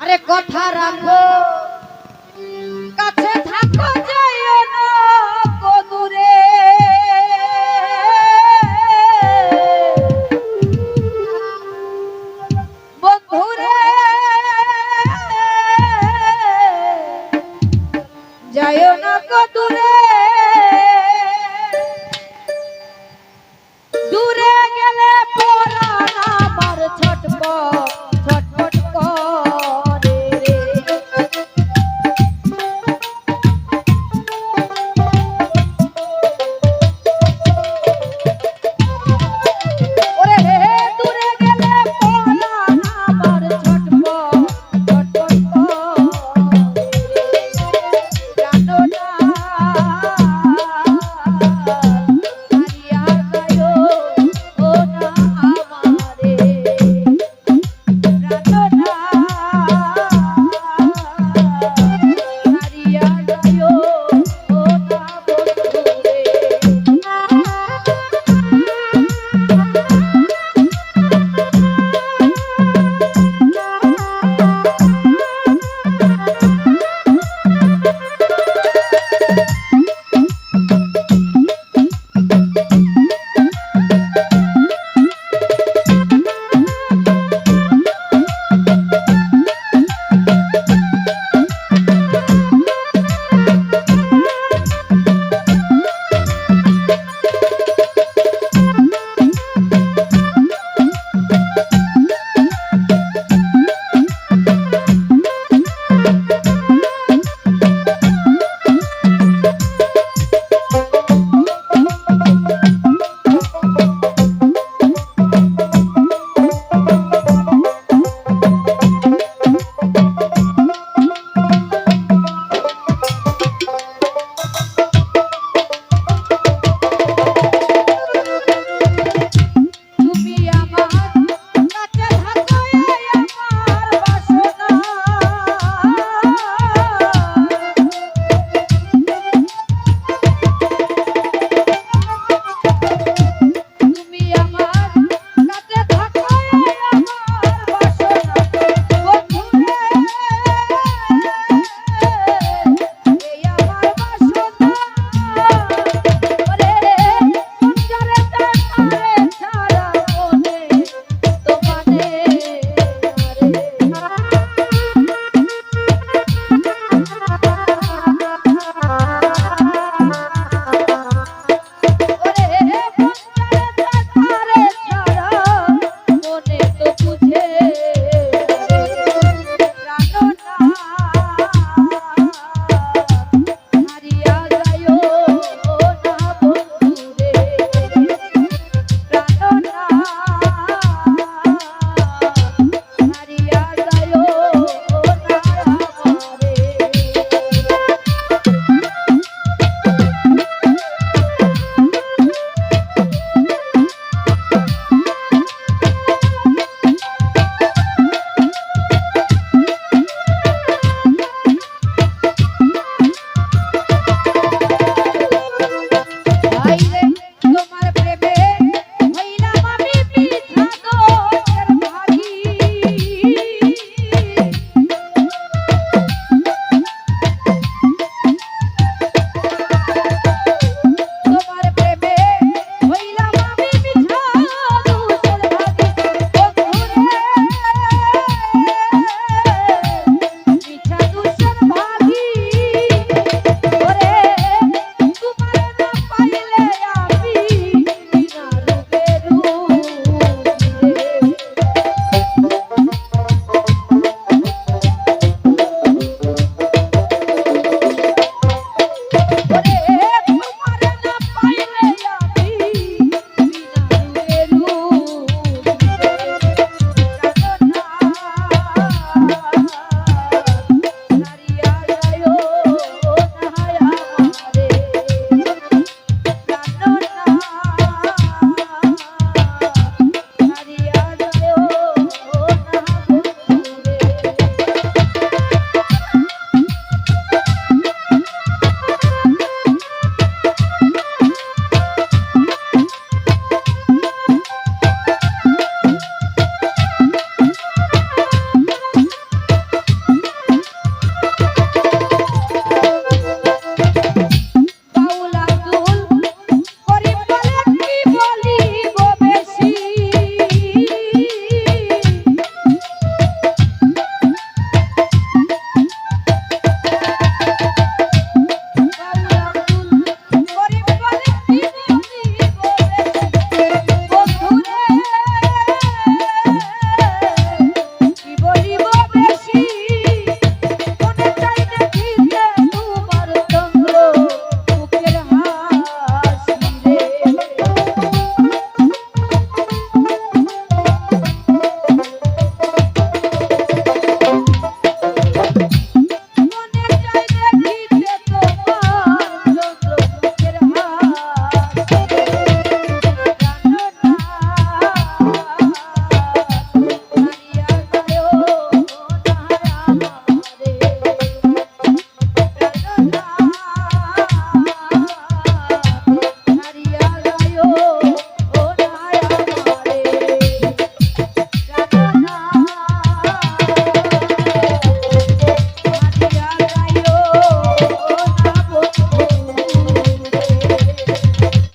আরে কথা রাখো। কাছে থাকো যাইও না দূরে। বন্ধুরে, যাইও না দূরে। দূরে গেলে পড়া আমার ছটপট।